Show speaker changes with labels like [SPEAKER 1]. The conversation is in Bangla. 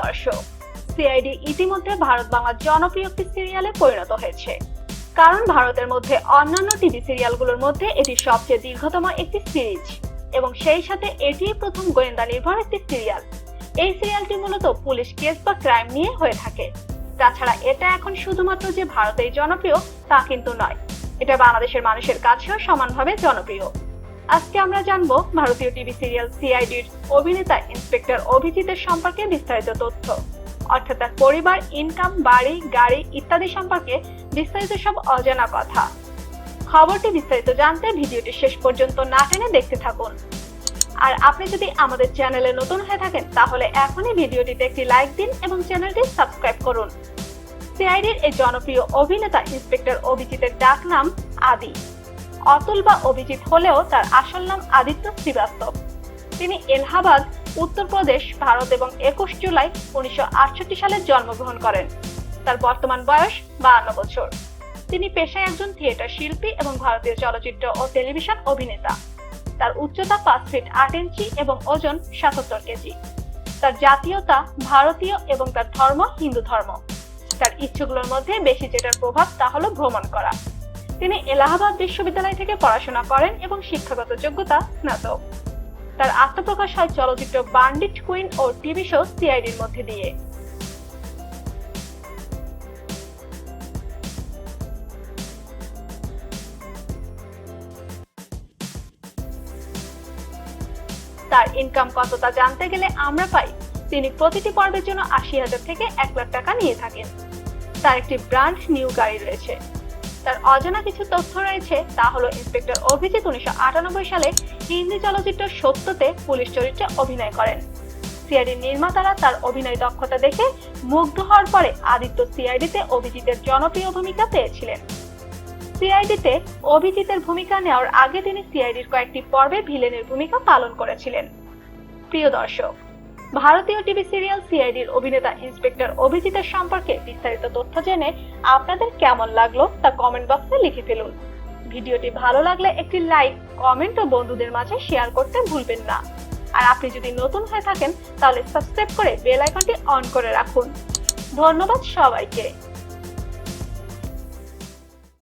[SPEAKER 1] দর্শক, সিআইডি ইতিমধ্যে ভারত বাংলার জনপ্রিয় একটি সিরিয়ালে পরিণত হয়েছে। কারণ ভারতের মধ্যে অন্যান্য টিভি সিরিয়ালগুলোর মধ্যে এটি সবচেয়ে দীর্ঘতম একটি সিরিজ এবং সেই সাথে এটি প্রথম গোয়েন্দা নির্ভর একটি সিরিয়াল এই সিরিয়ালটি মূলত পুলিশ কেস বা ক্রাইম নিয়ে হয়ে থাকে। তাছাড়া এটা এখন শুধুমাত্র যে ভারতেই জনপ্রিয় তা কিন্তু নয়, এটা বাংলাদেশের মানুষের কাছেও সমানভাবে জনপ্রিয়। আজকে আমরা জানব ভারতীয় টিভি সিরিয়াল সিআইডির অভিনেতা ইন্সপেক্টর অভিজিতের সম্পর্কে বিস্তারিত তথ্য। অর্থাৎ তার পরিবার ইনকাম বাড়ি, গাড়ি ইত্যাদি সম্পর্কে বিস্তারিত সব অজানা কথা। খবরটি বিস্তারিত জানতে ভিডিওটি শেষ পর্যন্ত না টেনে দেখতে থাকুন। আর আপনি যদি আমাদের চ্যানেলে নতুন হয়ে থাকেন, তাহলে এখনই ভিডিওটিতে একটি লাইক দিন এবং চ্যানেলটি সাবস্ক্রাইব করুন। সিআইডির এই জনপ্রিয় অভিনেতা ইন্সপেক্টর অভিজিতের ডাক নাম আদি। অতুল বা অভিজিৎ হলেও তার আসল নাম আদিত্য শ্রীবাস্তব। তিনি এলাহাবাদ উত্তরপ্রদেশ ভারত এবং একুশ জুলাই উনিশশো আটষট্টি সালে জন্মগ্রহণ করেন। তার বর্তমান বয়স বাহান্ন বছর। তিনি পেশায় একজন থিয়েটার শিল্পী এবং ভারতীয় চলচ্চিত্র ও টেলিভিশন অভিনেতা। তার উচ্চতা পাঁচ ফিট আট ইঞ্চি এবং ওজন সাতাত্তর কেজি। তার জাতীয়তা ভারতীয় এবং তার ধর্ম হিন্দু ধর্ম। তার ইচ্ছেগুলোর মধ্যে বেশি যেটার প্রভাব তা হলো ভ্রমণ করা। তিনি এলাহাবাদ বিশ্ববিদ্যালয় থেকে পড়াশোনা করেন এবং শিক্ষাগত যোগ্যতা স্নাতক। তার আত্মপ্রকাশ হয় চলচ্চিত্র বান্ডিট কুইন ও টিভি শো সিআইডির মধ্যে দিয়ে। তার ইনকাম কত তা জানতে গেলে আমরা পাই, তিনি প্রতিটি পর্বের জন্য আশি হাজার থেকে এক লাখ টাকা নিয়ে থাকেন। তার একটি ব্র্যান্ড নিউ গাড়ি রয়েছে। তার অজানা কিছু তথ্য রয়েছে, তা হলো ইন্সপেক্টর অভিজিৎ উনিশশো আটানব্বই সালে হিন্দি চলচ্চিত্র সত্যতে পুলিশ চরিত্রে অভিনয় করেন। সিআইডির নির্মাতারা তার অভিনয় দক্ষতা দেখে মুগ্ধ হওয়ার পরে আদিত্য সিআইডিতে অভিজিতের জনপ্রিয় ভূমিকা পেয়েছিলেন। সিআইডিতে অভিজিতের ভূমিকা নেওয়ার আগে তিনি সিআইডির কয়েকটি পর্বে ভিলেনের ভূমিকা পালন করেছিলেন। প্রিয় দর্শক ভারতীয় টিভি সিরিয়াল সিআইডির অভিনেতা ইন্সপেক্টর অভিজিতের সম্পর্কে বিস্তারিত তথ্য জেনে আপনাদের কেমন লাগল তা কমেন্ট বক্সে লিখে ফেলুন। ভিডিওটি ভালো লাগলে একটি লাইক কমেন্ট ও বন্ধুদের মাঝে শেয়ার করতে ভুলবেন না। আর আপনি যদি নতুন হয়ে থাকেন, তাহলে সাবস্ক্রাইব করে বেল আইকনটি অন করে রাখুন। ধন্যবাদ সবাইকে।